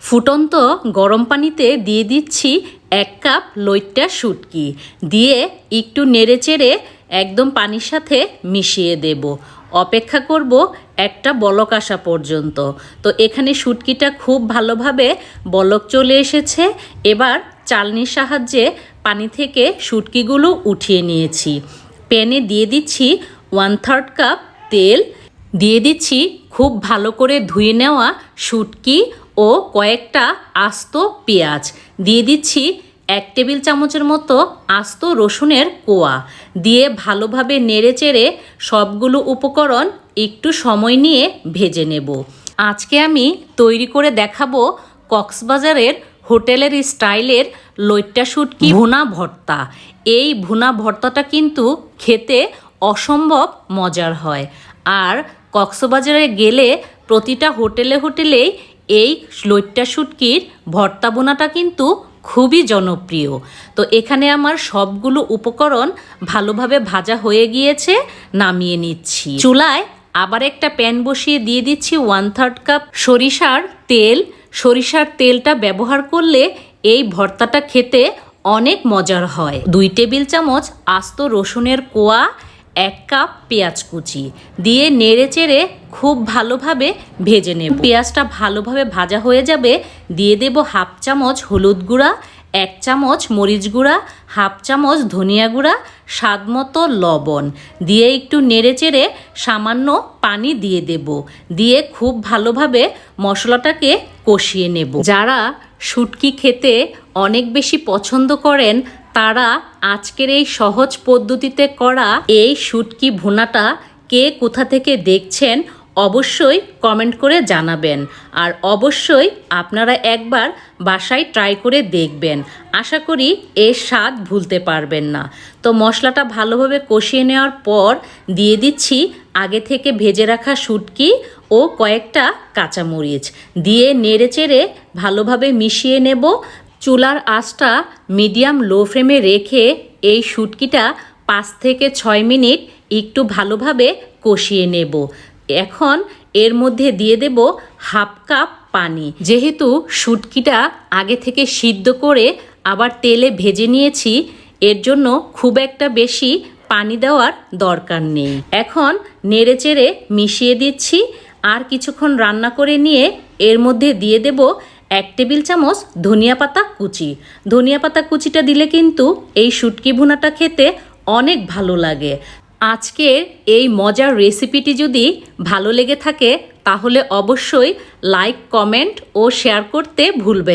ফুটন্ত গরম পানিতে দিয়ে দিচ্ছি এক কাপ লইট্টা শুটকি। দিয়ে একটু নেড়ে চেড়ে একদম পানির সাথে মিশিয়ে দেব। অপেক্ষা করব একটা বলক আসা পর্যন্ত। তো এখানে শুটকিটা খুব ভালোভাবে বলক চলে এসেছে। এবার চালনির সাহায্যে পানি থেকে শুটকিগুলো উঠিয়ে নিয়েছি। প্যানে দিয়ে দিচ্ছি ওয়ান থার্ড কাপ তেল। দিয়ে দিচ্ছি খুব ভালো করে ধুয়ে নেওয়া শুটকি ও কয়েকটা আস্ত পেঁয়াজ। দিয়ে দিচ্ছি এক টেবিল চামচের মতো আস্ত রসুনের কোয়া। দিয়ে ভালোভাবে নেড়ে চেড়ে সবগুলো উপকরণ একটু সময় নিয়ে ভেজে নেব। আজকে আমি তৈরি করে দেখাবো কক্সবাজারের হোটেলের স্টাইলের লইট্টা শুটকি ভুনা ভর্তা। এই ভুনা ভর্তাটা কিন্তু খেতে অসম্ভব মজার হয়। আর কক্সবাজারে গেলে প্রতিটা হোটেলে হোটেলেই এই লইট্টা শুটকির ভর্তা বোনাটা কিন্তু খুবই জনপ্রিয়। তো এখানে আমার সবগুলো উপকরণ ভালোভাবে ভাজা হয়ে গিয়েছে, নামিয়ে নিচ্ছি। চুলায় আবার একটা প্যান বসিয়ে দিয়ে দিচ্ছি ওয়ান থার্ড কাপ সরিষার তেল। সরিষার তেলটা ব্যবহার করলে এই ভর্তাটা খেতে অনেক মজার হয়। দুই টেবিল চামচ আস্ত রসুনের কোয়া এক কাপ পেঁয়াজ কুচি দিয়ে নেড়ে চেড়ে খুব ভালোভাবে ভেজে নেব। পেঁয়াজটা ভালোভাবে ভাজা হয়ে যাবে, দিয়ে দেব হাফ চামচ হলুদ গুঁড়া, এক চামচ মরিচ গুঁড়া, হাফ চামচ ধনিয়া গুঁড়া, স্বাদ মতো লবণ। দিয়ে একটু নেড়ে চেড়ে সামান্য পানি দিয়ে দেব। দিয়ে খুব ভালোভাবে মশলাটাকে কষিয়ে নেব। যারা শুটকি খেতে অনেক বেশি পছন্দ করেন তারা আজকের এই সহজ পদ্ধতিতে করা এই শুটকি ভুনাটা কে কোথা থেকে দেখছেন অবশ্যই কমেন্ট করে জানাবেন। আর অবশ্যই আপনারা একবার বাসায় ট্রাই করে দেখবেন। আশা করি এর স্বাদ ভুলতে পারবেন না। তো মশলাটা ভালোভাবে কষিয়ে নেওয়ার পর দিয়ে দিচ্ছি আগে থেকে ভেজে রাখা শুটকি ও কয়েকটা কাঁচামরিচ। দিয়ে নেড়ে চেড়ে ভালোভাবে মিশিয়ে নেব। চুলার আঁচটা মিডিয়াম লো ফ্লেমে রেখে এই শুটকিটা পাঁচ থেকে ছয় মিনিট একটু ভালোভাবে কষিয়ে নেব। এখন এর মধ্যে দিয়ে দেব হাফ কাপ পানি। যেহেতু শুটকিটা আগে থেকে সিদ্ধ করে আবার তেলে ভেজে নিয়েছি, এর জন্য খুব একটা বেশি পানি দেওয়ার দরকার নেই। এখন নেড়েচেড়ে মিশিয়ে দিচ্ছি। আর কিছুক্ষণ রান্না করে নিয়ে এর মধ্যে দিয়ে দেব এক টেবিল চামচ ধনিয়া পাতা কুচি। ধনিয়া পাতা কুচিটা দিলে কিন্তু এই শুটকি ভুনাটা খেতে অনেক ভালো লাগে। আজকের এই মজার রেসিপিটি যদি ভালো লেগে থাকে, তাহলে অবশ্যই লাইক, কমেন্ট ও শেয়ার করতে ভুলবেন